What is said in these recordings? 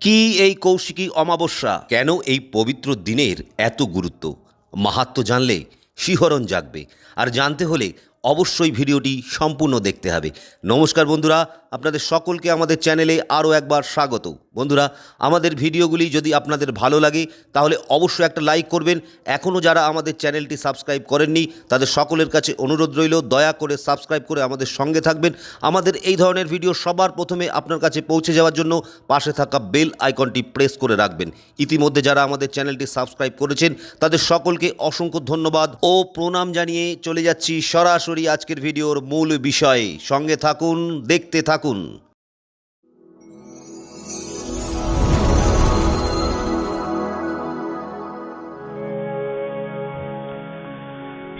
কি এই কৌশিকী অমাবস্যা? কেন এই পবিত্র দিনের এত গুরুত্ব? মাহাত্ম জানলে শিহরণ জাগবে। আর জানতে হলে অবশ্যই ভিডিওটি সম্পূর্ণ দেখতে হবে। নমস্কার বন্ধুরা, আপনাদের সকলকে আমাদের চ্যানেলে আরও একবার স্বাগত। বন্ধুরা, আমাদের ভিডিওগুলি যদি আপনাদের ভালো লাগে, তাহলে অবশ্যই একটা লাইক করবেন। এখনও যারা আমাদের চ্যানেলটি সাবস্ক্রাইব করেননি, তাদের সকলের কাছে অনুরোধ রইল, দয়া করে সাবস্ক্রাইব করে আমাদের সঙ্গে থাকবেন। আমাদের এই ধরনের ভিডিও সবার প্রথমে আপনার কাছে পৌঁছে যাওয়ার জন্য পাশে থাকা বেল আইকনটি প্রেস করে রাখবেন। ইতিমধ্যে যারা আমাদের চ্যানেলটি সাবস্ক্রাইব করেছেন, তাদের সকলকে অসংখ্য ধন্যবাদ। ও প্রণাম জানিয়ে চলে যাচ্ছি সরাসরি আজকের ভিডিওর মূল বিষয়ে। সঙ্গে থাকুন, দেখতে থাকুন।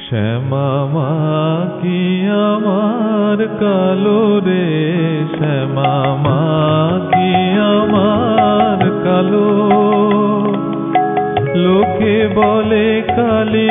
শ্যামা মা কি আমার কালো রে? শ্যামা মা কি আমার কালো? লোকে বলে কালো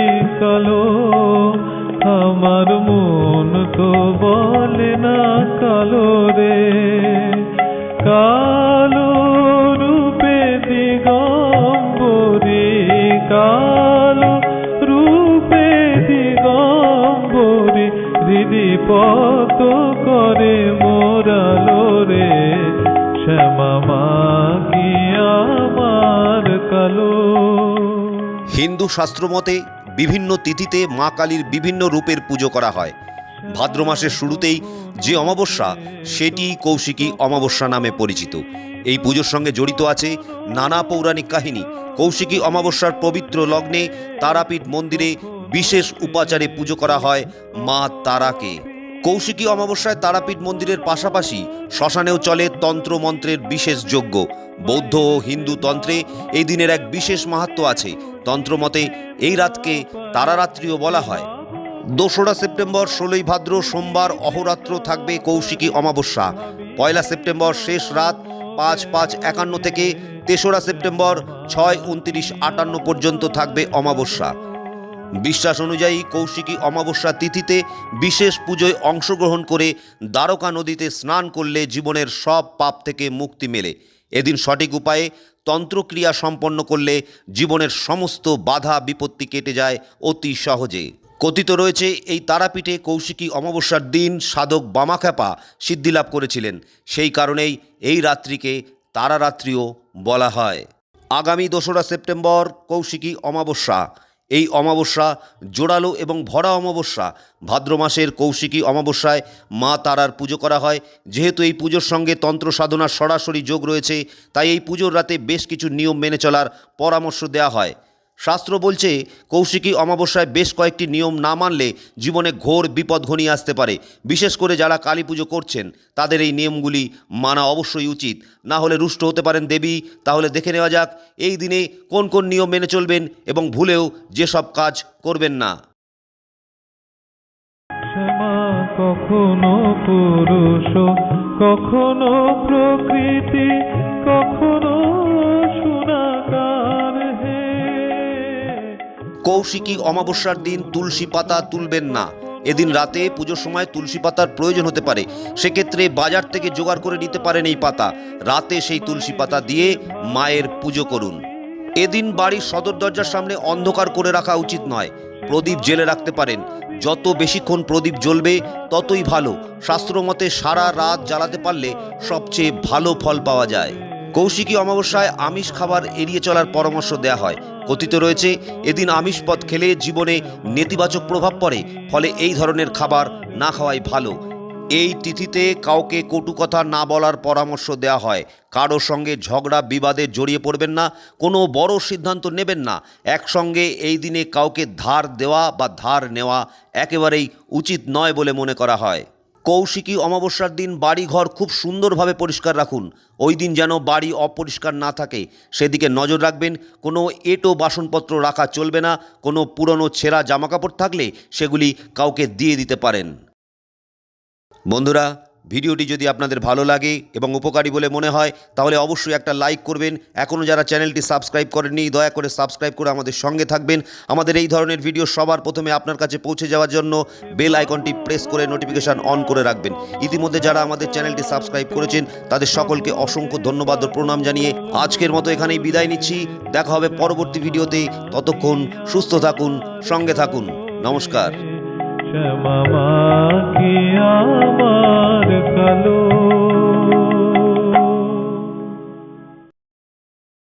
পত করে মোরালো রে আমার কালো। হিন্দু শাস্ত্রমতে বিভিন্ন তিথিতে মা কালীর বিভিন্ন রূপের পুজো করা হয়। ভাদ্র মাসের শুরুতেই যে অমাবস্যা, সেটি কৌশিকী অমাবস্যা নামে পরিচিত। এই পুজোর সঙ্গে জড়িত আছে নানা পৌরাণিক কাহিনী। কৌশিকী অমাবস্যার পবিত্র লগ্নে তারাপীঠ মন্দিরে বিশেষ উপাচারে পুজো করা হয় মা তারাকে। কৌশিকী অমাবস্যায় তারাপীঠ মন্দিরের পাশাপাশি শ্মশানেও চলে তন্ত্র মন্ত্রের বিশেষ যজ্ঞ। বৌদ্ধ ও হিন্দু তন্ত্রে এই দিনের এক বিশেষ মাহাত্ম আছে। তন্ত্রমতে এই রাতকে তারারাত্রিও বলা হয়। দোসরা সেপ্টেম্বর, ষোলোই ভাদ্র, সোমবার অহরাত্র থাকবে কৌশিকী অমাবস্যা। পয়লা সেপ্টেম্বর, শেষ রাত, পাঁচ পাঁচ একান্ন থেকে তেসরা সেপ্টেম্বর, ছয় উনত্রিশ আটান্ন পর্যন্ত থাকবে অমাবস্যা। বিশ্বাস অনুযায়ী কৌশিকী অমাবস্যা তিথিতে বিশেষ পুজোয় অংশগ্রহণ করে দ্বারকা নদীতে স্নান করলে জীবনের সব পাপ থেকে মুক্তি মেলে। এদিন সঠিক উপায়ে তন্ত্রক্রিয়া সম্পন্ন করলে জীবনের সমস্ত বাধা বিপত্তি কেটে যায় অতি সহজে। কথিত রয়েছে, এই তারাপীঠে কৌশিকী অমাবস্যার দিন সাধক বামাখ্যাপা সিদ্ধিলাভ করেছিলেন। সেই কারণেই এই রাত্রিকে তারারাত্রিও বলা হয়। আগামী দোসরা সেপ্টেম্বর কৌশিকী অমাবস্যা। এই অমাবস্যা জোড়ালো এবং ভরা অমাবস্যা। ভাদ্র মাসের কৌশিকী অমাবস্যায় মা তারার পুজো করা হয়। যেহেতু এই পুজোর সঙ্গে তন্ত্র সাধনার সরাসরি যোগ রয়েছে, তাই এই পুজোর রাতে বেশ কিছু নিয়ম মেনে চলার পরামর্শ দেওয়া হয়। শাস্ত্র বলছে, কৌশিকী অমাবস্যায় বেশ কয়েকটি নিয়ম না মানলে জীবনে ঘোর বিপদ ঘনিয়ে আসতে পারে। বিশেষ করে যারা কালী পুজো করছেন, তাদের এই নিয়মগুলি মানা অবশ্যই উচিত। না হলে রুষ্ট হতে পারেন দেবী। তাহলে দেখে নেওয়া যাক, এই দিনে কোন কোন নিয়ম মেনে চলবেন এবং ভুলেও যেসব কাজ করবেন না। কখনো পুরুষ, কখনো প্রকৃতি, কখনো কৌশিকী অমাবস্যার দিন তুলসী পাতা তুলবেন না। এদিন রাতে পুজোর সময় তুলসী পাতার প্রয়োজন হতে পারে। সেক্ষেত্রে বাজার থেকে জোগাড় করে নিতে পারেন এই পাতা। রাতে সেই তুলসী পাতা দিয়ে মায়ের পুজো করুন। এদিন বাড়ির সদর দরজার সামনে অন্ধকার করে রাখা উচিত নয়। প্রদীপ জেলে রাখতে পারেন। যত বেশিক্ষণ প্রদীপ জ্বলবে, ততই ভালো। শাস্ত্রমতে সারা রাত জ্বালাতে পারলে সবচেয়ে ভালো ফল পাওয়া যায়। কৌশিকী অমাবস্যায় আমিষ খাবার এড়িয়ে চলার পরামর্শ দেওয়া হয়। কথিত রয়েছে, এদিন আমিষ পদ খেলে জীবনে নেতিবাচক প্রভাব পড়ে, ফলে এই ধরনের খাবার না খাওয়াই ভালো। এই তিথিতে কাউকে কটু কথা না বলার পরামর্শ দেওয়া হয়। কারও সঙ্গে ঝগড়া, বিবাদে জড়িয়ে পড়বেন না, কোনো বড় সিদ্ধান্ত নেবেন না। একসঙ্গে এই দিনে কাউকে ধার দেওয়া বা ধার নেওয়া একেবারেই উচিত নয় বলে মনে করা হয়। কৌশিকী অমাবস্যার দিন বাড়িঘর খুব সুন্দরভাবে পরিষ্কার রাখুন। ওই দিন যেন বাড়ি অপরিষ্কার না থাকে। সেদিকে নজর রাখবেন, কোনো এটো বাসনপত্র রাখা চলবে না, কোনো পুরনো ছেঁড়া জামাকাপড় থাকলে সেগুলি কাউকে দিয়ে দিতে পারেন। বন্ধুরা ভিডিওটি যদি আপনাদের ভালো লাগে এবং উপকারী বলে মনে হয়, তাহলে অবশ্যই একটা লাইক করবেন। এখনও যারা চ্যানেলটি সাবস্ক্রাইব করেননি, দয়া করে সাবস্ক্রাইব করে আমাদের সঙ্গে থাকবেন। আমাদের এই ধরনের ভিডিও সবার প্রথমে আপনার কাছে পৌঁছে যাওয়ার জন্য বেল আইকনটি প্রেস করে নোটিফিকেশন অন করে রাখবেন। ইতিমধ্যে যারা আমাদের চ্যানেলটি সাবস্ক্রাইব করেছেন, তাদের সকলকে অসংখ্য ধন্যবাদ ও প্রণাম জানিয়ে আজকের মতো এখানেই বিদায় নিচ্ছি। দেখা হবে পরবর্তী ভিডিওতে। ততক্ষণ সুস্থ থাকুন, সঙ্গে থাকুন। নমস্কার। क्षमा माँ के आमार कलो।